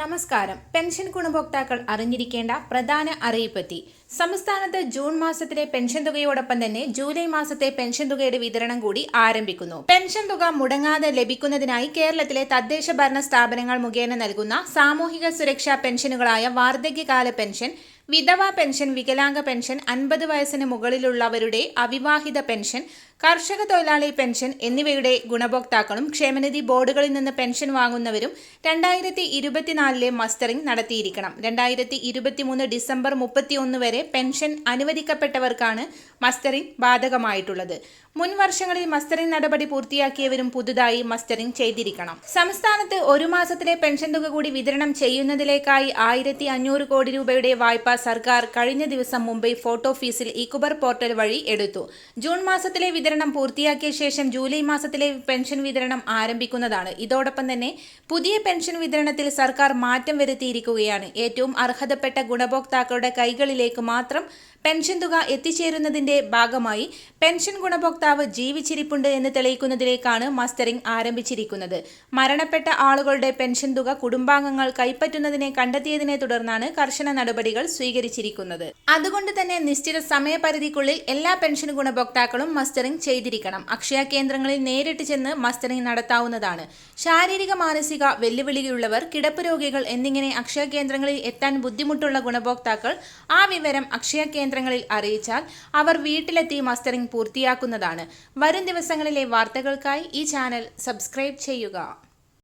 നമസ്കാരം. പെൻഷൻ ഗുണഭോക്താക്കൾ അറിഞ്ഞിരിക്കേണ്ട പ്രധാന അറിയിപ്പെത്തി. സംസ്ഥാനത്ത് ജൂൺ മാസത്തിലെ പെൻഷൻ തുകയോടൊപ്പം തന്നെ ജൂലൈ മാസത്തെ പെൻഷൻ തുകയുടെ വിതരണം കൂടി ആരംഭിക്കുന്നു. പെൻഷൻ തുക മുടങ്ങാതെ ലഭിക്കുന്നതിനായി കേരളത്തിലെ തദ്ദേശ ഭരണ സ്ഥാപനങ്ങൾ മുഖേന നൽകുന്ന സാമൂഹിക സുരക്ഷാ പെൻഷനുകളായ വാർദ്ധക്യകാല പെൻഷൻ വിധവ പെൻഷൻ വികലാംഗ പെൻഷൻ അൻപത് വയസ്സിന് മുകളിലുള്ളവരുടെ അവിവാഹിത പെൻഷൻ കർഷക തൊഴിലാളി പെൻഷൻ എന്നിവയുടെ ഗുണഭോക്താക്കളും ക്ഷേമനിധി ബോർഡുകളിൽ നിന്ന് പെൻഷൻ വാങ്ങുന്നവരും രണ്ടായിരത്തി ഇരുപത്തിനാലിലെ മസ്റ്ററിംഗ് നടത്തിയിരിക്കണം. രണ്ടായിരത്തി ഇരുപത്തിമൂന്ന് ഡിസംബർ മുപ്പത്തിയൊന്ന് വരെ പെൻഷൻ അനുവദിക്കപ്പെട്ടവർക്കാണ് മസ്റ്ററിംഗ് ബാധകമായിട്ടുള്ളത്. മുൻ വർഷങ്ങളിൽ മസ്റ്ററിംഗ് നടപടി പൂർത്തിയാക്കിയവരും പുതുതായി മസ്റ്ററിംഗ് ചെയ്തിരിക്കണം. സംസ്ഥാനത്ത് ഒരു മാസത്തിലെ പെൻഷൻ തുക കൂടി വിതരണം ചെയ്യുന്നതിലേക്കായി ആയിരത്തി അഞ്ഞൂറ് കോടി രൂപയുടെ വായ്പ സർക്കാർ കഴിഞ്ഞ ദിവസം മുംബൈ ഫോർട്ട് ഓഫീസിൽ ഇക്കുബർ പോർട്ടൽ വഴി എടുത്തു. ജൂൺ മാസത്തിലെ വിതരണം പൂർത്തിയാക്കിയ ശേഷം ജൂലൈ മാസത്തിലെ പെൻഷൻ വിതരണം ആരംഭിക്കുന്നതാണ്. ഇതോടൊപ്പം തന്നെ പുതിയ പെൻഷൻ വിതരണത്തിൽ സർക്കാർ മാറ്റം വരുത്തിയിരിക്കുകയാണ്. ഏറ്റവും അർഹതപ്പെട്ട ഗുണഭോക്താക്കളുടെ കൈകളിലേക്ക് മാത്രം പെൻഷൻ തുക എത്തിച്ചേരുന്നതിന്റെ ഭാഗമായി പെൻഷൻ ഗുണഭോക്താവ് ജീവിച്ചിരിപ്പുണ്ട് എന്ന് തെളിയിക്കുന്നതിലേക്കാണ് മസ്റ്ററിംഗ് ആരംഭിച്ചിരിക്കുന്നത്. മരണപ്പെട്ട ആളുകളുടെ പെൻഷൻ തുക കുടുംബാംഗങ്ങൾ കൈപ്പറ്റുന്നതിനെ കണ്ടെത്തിയതിനെ തുടർന്നാണ് കർശന നടപടികൾ സ്വീകരിച്ചിരിക്കുന്നത് അതുകൊണ്ട് തന്നെ നിശ്ചിത സമയപരിധിക്കുള്ളിൽ എല്ലാ പെൻഷൻ ഗുണഭോക്താക്കളും മസ്റ്ററിംഗ് ചെയ്തിരിക്കണം. അക്ഷയ കേന്ദ്രങ്ങളിൽ നേരിട്ട് ചെന്ന് മസ്റ്ററിംഗ് നടത്താവുന്നതാണ്. ശാരീരിക മാനസിക വെല്ലുവിളികളുള്ളവർ കിടപ്പ് രോഗികൾ എന്നിങ്ങനെ അക്ഷയ കേന്ദ്രങ്ങളിൽ എത്താൻ ബുദ്ധിമുട്ടുള്ള ഗുണഭോക്താക്കൾ ആ വിവരം അക്ഷയ കേന്ദ്രങ്ങളിൽ അറിയിച്ചാൽ അവർ വീട്ടിലെത്തി മസ്റ്ററിംഗ് പൂർത്തിയാക്കുന്നതാണ്. വരും ദിവസങ്ങളിലെ വാർത്തകൾക്കായി ഈ ചാനൽ സബ്സ്ക്രൈബ് ചെയ്യുക.